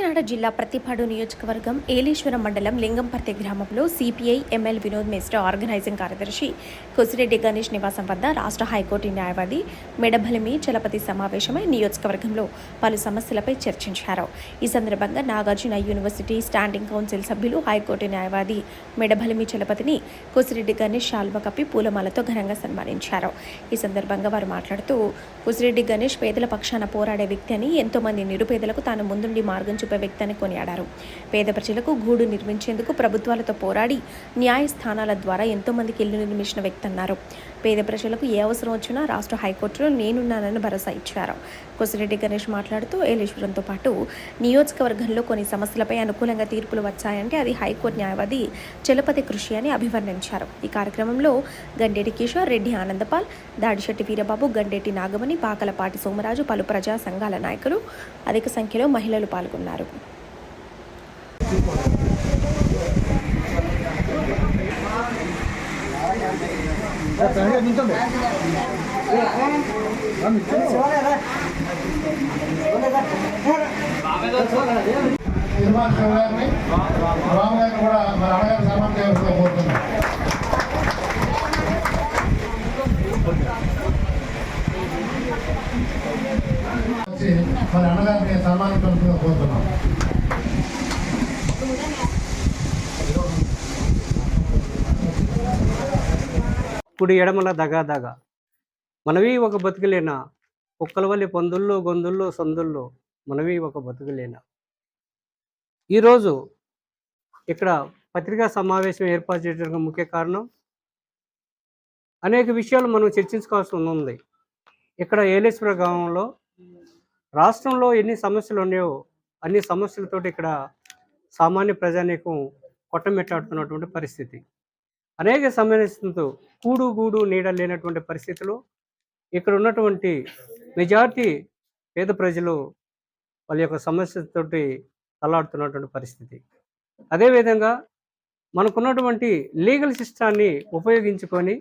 కాకినాడ జిల్లా ప్రతిపాడు నియోజకవర్గం ఏలేశ్వరం మండలం లింగంపర్తి గ్రామంలో CPI ML Vinod Mishra organizing కార్యదర్శి కొసిరెడ్డి గణేష్ నివాసం వద్ద రాష్ట్ర హైకోర్టు న్యాయవాది మెడభలిమి చలపతి సమావేశమై నియోజకవర్గంలో పలు సమస్యలపై చర్చించారు. ఈ సందర్భంగా నాగార్జున యూనివర్సిటీ స్టాండింగ్ కౌన్సిల్ సభ్యులు హైకోర్టు న్యాయవాది మెడభలిమి చలపతిని కొసిరెడ్డి గణేష్ శాల్వ కప్పి పూలమాలతో ఘనంగా సన్మానించారు. ఈ సందర్భంగా వారు మాట్లాడుతూ కొసిరెడ్డి గణేష్ పేదల పక్షాన పోరాడే వ్యక్తి అని ఎంతోమంది నిరుపేదలకు తాను ముందుండి మార్గం చూపే వ్యక్తి కొనియాడారు. పేద ప్రజలకు గూడు నిర్మించేందుకు ప్రభుత్వాలతో పోరాడి న్యాయస్థానాల ద్వారా ఎంతో మందికి ఇల్లు నిర్మించిన వ్యక్తి అన్నారు. పేద ప్రజలకు ఏ అవసరం వచ్చినా రాష్ట్ర హైకోర్టులో నేనున్నానని భరోసా ఇచ్చారు. కొసిరెడ్డి గణేష్ మాట్లాడుతూ ఏలేశ్వరంతో పాటు నియోజకవర్గంలో కొన్ని సమస్యలపై అనుకూలంగా తీర్పులు వచ్చాయంటే అది హైకోర్టు న్యాయవాది చలపతి కృషి అని అభివర్ణించారు. ఈ కార్యక్రమంలో గండేటి కిషోర్ రెడ్డి ఆనందపాల్ దాడిశెట్టి వీరబాబు గండేటి నాగమణి పాకలపాటి సోమరాజు పలు ప్రజా సంఘాల నాయకులు అధిక సంఖ్యలో మహిళలు పాల్గొన్నారు. నిర్మాణ గారిని రామ్ గారిని కూడా మరి అన్నగారు సన్మానం చేయవలసిందిగా కోరుతున్నాం వచ్చి మరి అన్నగారిని సన్మానించవలసిందిగా కోరుతున్నాం. కుడి ఎడమల దగా దగ. మనవి ఒక బతుకులేనా? కుక్కలవల్లి పందుల్లో పొందుల్లో గొంతుల్లో సందుల్లో మనవి ఒక బతుకులేనా? ఈరోజు ఇక్కడ పత్రికా సమావేశం ఏర్పాటు చేయడానికి ముఖ్య కారణం అనేక విషయాలు మనం చర్చించుకోవాల్సి ఉంది. ఇక్కడ ఏలేశ్వర గ్రామంలో రాష్ట్రంలో ఎన్ని సమస్యలు ఉన్నాయో అన్ని సమస్యలతోటి ఇక్కడ సామాన్య ప్రజానీకం కొట్టమిట్టాడుతున్నటువంటి పరిస్థితి. అనేక సమస్యలతో కూడు గూడు నీడ లేనటువంటి పరిస్థితిలో ఇక్కడ ఉన్నటువంటి మెజార్టీ పేద ప్రజలు వాళ్ళ యొక్క సమస్యతోటి తలాడుతున్నటువంటి పరిస్థితి. అదేవిధంగా మనకున్నటువంటి లీగల్ సిస్టాన్ని ఉపయోగించుకొని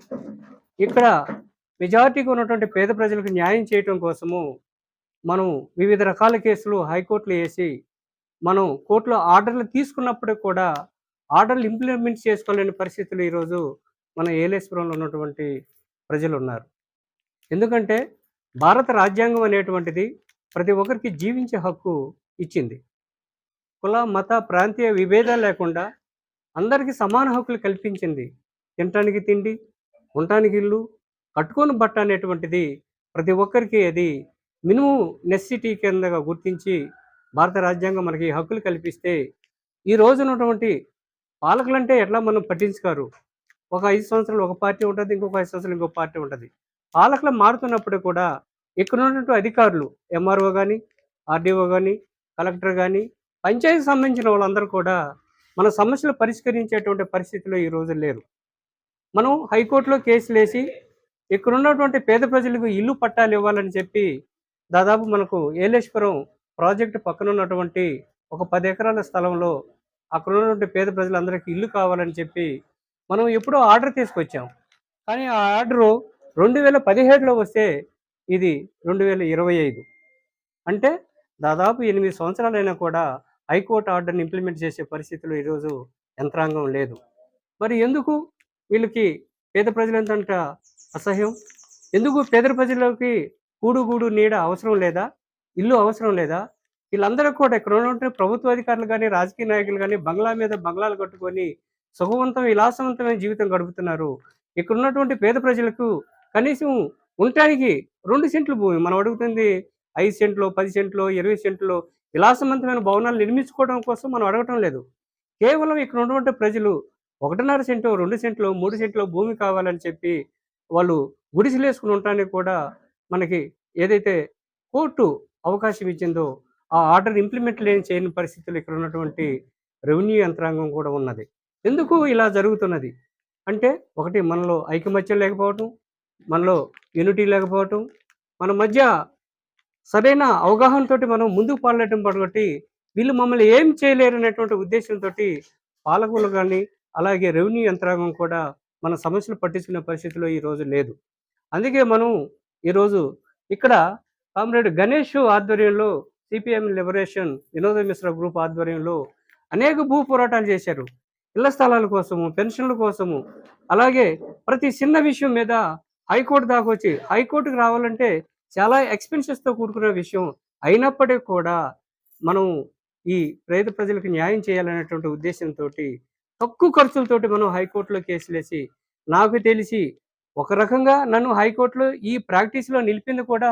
ఇక్కడ మెజారిటీగా ఉన్నటువంటి పేద ప్రజలకు న్యాయం చేయటం కోసము మనం వివిధ రకాల కేసులు హైకోర్టులో వేసి మనం కోర్టులో ఆర్డర్లు తీసుకున్నప్పుడు కూడా ఆర్డర్లు ఇంప్లిమెంట్ చేసుకోలేని పరిస్థితులు ఈరోజు మన ఏలేశ్వరంలో ఉన్నటువంటి ప్రజలు ఉన్నారు. ఎందుకంటే భారత రాజ్యాంగం అనేటువంటిది ప్రతి ఒక్కరికి జీవించే హక్కు ఇచ్చింది. కుల మత ప్రాంతీయ విభేదాలు లేకుండా అందరికీ సమాన హక్కులు కల్పించింది. తినటానికి తిండి ఉండటానికి ఇల్లు కట్టుకోని బట్ట అనేటువంటిది ప్రతి ఒక్కరికి అది మినిమం నెసిటీ కిందగా గుర్తించి భారత రాజ్యాంగం మనకి ఈ హక్కులు కల్పిస్తే ఈ రోజు ఉన్నటువంటి పాలకులంటే ఎట్లా మనం పట్టించుకారు? ఒక ఐదు సంవత్సరాలు ఒక పార్టీ ఉంటుంది ఇంకొక ఐదు సంవత్సరాలు ఇంకొక పార్టీ ఉంటుంది. పాలకులు మారుతున్నప్పుడు కూడా ఇక్కడ ఉన్నటువంటి అధికారులు ఎంఆర్ఓ కానీ ఆర్డీఓ కానీ కలెక్టర్ కానీ పంచాయతీ సంబంధించిన వాళ్ళందరూ కూడా మన సమస్యలు పరిష్కరించేటువంటి పరిస్థితిలో ఈ రోజు లేరు. మనం హైకోర్టులో కేసులు వేసి ఇక్కడ ఉన్నటువంటి పేద ప్రజలకు ఇల్లు పట్టాలు ఇవ్వాలని చెప్పి దాదాపు మనకు ఏలేశ్వరం ప్రాజెక్టు పక్కన ఉన్నటువంటి ఒక పది ఎకరాల స్థలంలో అక్కడ ఉన్నటువంటి పేద ప్రజలందరికీ ఇల్లు కావాలని చెప్పి మనం ఎప్పుడో ఆర్డర్ తీసుకొచ్చాం. కానీ ఆ ఆర్డరు రెండు వేల పదిహేడులో వస్తే ఇది రెండు వేల ఇరవై ఐదు. అంటే దాదాపు ఎనిమిది సంవత్సరాలైనా కూడా హైకోర్టు ఆర్డర్ని ఇంప్లిమెంట్ చేసే పరిస్థితిలో ఈరోజు యంత్రాంగం లేదు. మరి ఎందుకు వీళ్ళకి పేద ప్రజలంతంట అసహ్యం? ఎందుకు పేద ప్రజలకి కూడు గూడు నీడ అవసరం లేదా? ఇల్లు అవసరం లేదా? వీళ్ళందరూ కూడా ఇక్కడ ఉన్నటువంటి ప్రభుత్వ అధికారులు కానీ రాజకీయ నాయకులు కానీ బంగ్లా మీద బంగ్లాలు కట్టుకొని సుఖవంతం విలాసవంతమైన జీవితం గడుపుతున్నారు. ఇక్కడ ఉన్నటువంటి పేద ప్రజలకు కనీసం ఉండటానికి రెండు సెంట్లు భూమి. మనం అడుగుతుంది ఐదు సెంట్లు పది సెంట్లు ఇరవై సెంట్లు విలాసవంతమైన భవనాలు నిర్మించుకోవడం కోసం మనం అడగటం లేదు. కేవలం ఇక్కడ ఉన్నటువంటి ప్రజలు ఒకటిన్నర సెంటు రెండు సెంట్లు మూడు సెంట్లు భూమి కావాలని చెప్పి వాళ్ళు గుడిసెలేసుకుని ఉండటానికి కూడా మనకి ఏదైతే కోర్టు అవకాశం ఇచ్చిందో ఆ ఆర్డర్ ఇంప్లిమెంట్ లేని చేయని పరిస్థితులు ఇక్కడ ఉన్నటువంటి రెవెన్యూ యంత్రాంగం కూడా ఉన్నది. ఎందుకు ఇలా జరుగుతున్నది? అంటే ఒకటి మనలో ఐకమత్యం లేకపోవటం మనలో యూనిటీ లేకపోవటం మన మధ్య సరైన అవగాహనతో మనం ముందుకు పాడలేటం కాబట్టి వీళ్ళు మమ్మల్ని ఏం చేయలేరు అనేటువంటి ఉద్దేశంతో పాలకులు కానీ అలాగే రెవెన్యూ యంత్రాంగం కూడా మన సమస్యలు పట్టించుకునే పరిస్థితిలో ఈ రోజు లేదు. అందుకే మనం ఈరోజు ఇక్కడ కామ్రేడ్ గణేష్ ఆధ్వర్యంలో సిపిఎం లిబరేషన్ వినోద మిశ్ర గ్రూప్ ఆధ్వర్యంలో అనేక భూ పోరాటాలు చేశారు. ఇళ్ళ స్థలాల కోసము పెన్షన్ల కోసము అలాగే ప్రతి చిన్న విషయం మీద హైకోర్టు దాకా వచ్చి హైకోర్టుకు రావాలంటే చాలా ఎక్స్పెన్సెస్తో కూడుకున్న విషయం అయినప్పటికీ కూడా మనం ఈ పేద ప్రజలకు న్యాయం చేయాలనేటువంటి ఉద్దేశంతో తక్కువ ఖర్చులతోటి మనం హైకోర్టులో కేసులేసి నాకు తెలిసి ఒక రకంగా నన్ను హైకోర్టులో ఈ ప్రాక్టీస్లో నిలిపింది కూడా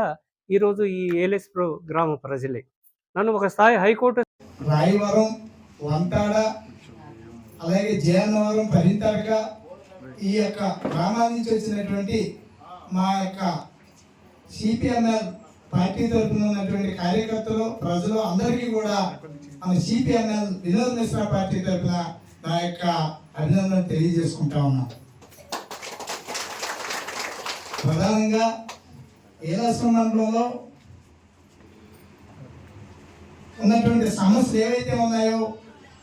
ఈరోజు ఈ ఏలెస్ప్రో గ్రామ ప్రజలే. నన్ను ఒక స్థాయి హైకోర్టు రాయవరం వంటాడ అలాగే జయన్నవరం పరింతరక ఈ యొక్క గ్రామాల నుంచి వచ్చినటువంటి మా యొక్క సిపిఎంఎల్ పార్టీ తరఫున ఉన్నటువంటి కార్యకర్తలు ప్రజలు అందరికీ కూడా మన సిపిఎంఎల్ వినోద్ మిశ్రా పార్టీ తరఫున నా యొక్క అభినందన తెలియజేసుకుంటా ఉన్నా. ప్రధానంగా ఏదో మండలంలో ఉన్నటువంటి సమస్యలు ఏవైతే ఉన్నాయో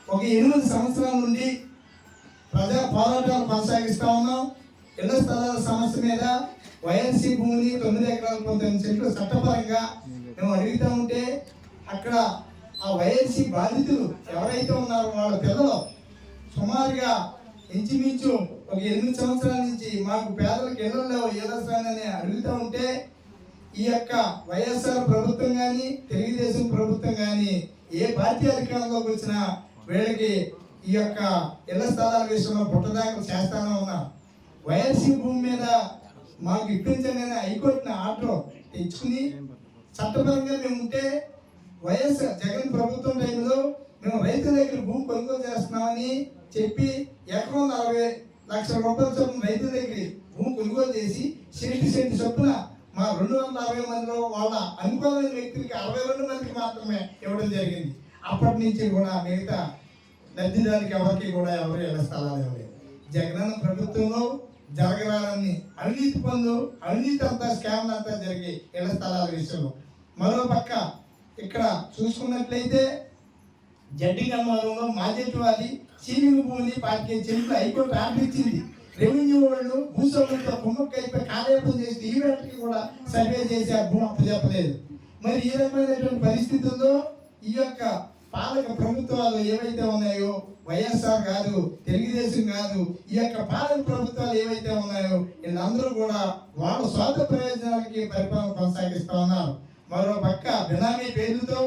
ఒక ఎనిమిది సంవత్సరాల నుండి ప్రజా పోరాటాలు కొనసాగిస్తూ ఉన్నాం. ఇళ్ళ స్థలాల సమస్య మీద వైఎన్సీ భూమిని తొమ్మిది ఎకరాల పంతొమ్మిది సెంట్లు చట్టపరంగా మేము అడుగుతూ ఉంటే అక్కడ ఆ వైఎన్సీ బాధితులు ఎవరైతే ఉన్నారో వాళ్ళ పిల్లలు సుమారుగా ఇంచుమించు ఒక ఎనిమిది సంవత్సరాల నుంచి మాకు పేదలకు ఇళ్ళు లేవు ఏదోసానని అడుగుతూ ఉంటే ఈ యొక్క వైఎస్ఆర్ ప్రభుత్వం కానీ తెలుగుదేశం ప్రభుత్వం కానీ ఏ పార్టీ అధికారంలోకి వచ్చినా వీళ్ళకి ఈ యొక్క ఇళ్ళ స్థలాల విషయంలో పుట్టదాఖలు చేస్తానే ఉన్నా. వైఎస్సీ భూమి మీద మాకు ఇప్పించండి అని హైకోర్టుని ఆర్డర్ తెచ్చుకుని చట్టపరంగా మేము ఉంటే వైఎస్ జగన్ ప్రభుత్వం టైంలో మేము రైతు దగ్గర భూమి కొనుగోలు చేస్తున్నామని చెప్పి ఎకరం నలభై లక్షల రూపాయల చొప్పున రైతు దగ్గర భూమి కొనుగోలు చేసి సెంటు సెంటు చొప్పున మా రెండు వందల అరవై మందిలో వాళ్ళ అనుకూలమైన వ్యక్తులకి అరవై రెండు మందికి మాత్రమే ఇవ్వడం జరిగింది. అప్పటి నుంచి కూడా మిగతా లబ్ధిదారికి ఎవరికి కూడా ఎవరు ఎలా స్థలాలు ఇవ్వలేదు. జగనన్న ప్రభుత్వంలో జరగరాలని అవినీతి పనులు అవినీతి అంతా స్కామ్ అంతా జరిగి ఇళ్ళ స్థలాల విషయంలో. మరో పక్క ఇక్కడ చూసుకున్నట్లయితే జడ్డీ గన్నవరంలో మాజెట్ వాళ్ళు సీలింగ్ భూమిని పార్టీ చెల్లి హైకోర్టు ఆర్డర్ ఇచ్చింది రెవెన్యూ వాళ్ళు భూస్వాములతో కుమ్మక్కైపోయి కాలేపం చేసి ఈవెంట్కి కూడా సర్వే చేసి ఆ భూమి అప్పచెప్పలేదు మరి ఈ రకమైనటువంటి పరిస్థితుల్లో ఈ యొక్క పాలక ప్రభుత్వాలు ఏవైతే ఉన్నాయో వైఎస్ఆర్ కాదు తెలుగుదేశం కాదు ఈ యొక్క పాలక ప్రభుత్వాలు ఏవైతే ఉన్నాయో వీళ్ళందరూ కూడా వాళ్ళ స్వార్థ ప్రయోజనాలకి పరిపాలన కొనసాగిస్తూ ఉన్నారు. మరో పక్క బినామీ పేరుతో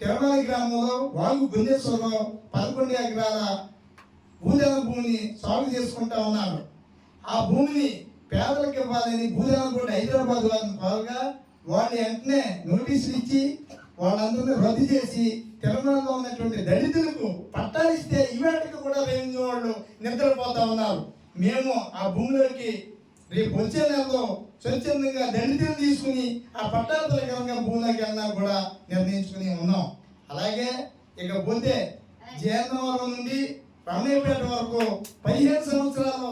తిరుమల గ్రామంలో వాగు గుంజేశ్వరరావు పదకొండు ఎకరాల భూజల భూమిని సాగు చేసుకుంటా ఉన్నారు. ఆ భూమిని పేదలకు ఇవ్వాలని భూజల కూడా హైదరాబాద్ వారిని కోరగా వాళ్ళు వెంటనే నోటీసులు ఇచ్చి వాళ్ళందరినీ రద్దు చేసి తెలంగాణలో ఉన్నటువంటి దళితులకు పట్టాలిస్తే ఇస్తే కూడా లేని వాళ్ళు నిద్రపోతా ఉన్నారు. మేము ఆ భూమిలోకి రేపు వచ్చే నెలలో స్వచ్ఛందంగా దళితులు తీసుకుని ఆ పట్టాల ప్రకారంగా భూమిలోకి వెళ్ళినా కూడా నిర్ణయించుకుని ఉన్నాం. అలాగే ఇక పోతే నుండి రమణయ్యపేట వరకు పదిహేను సంవత్సరాలు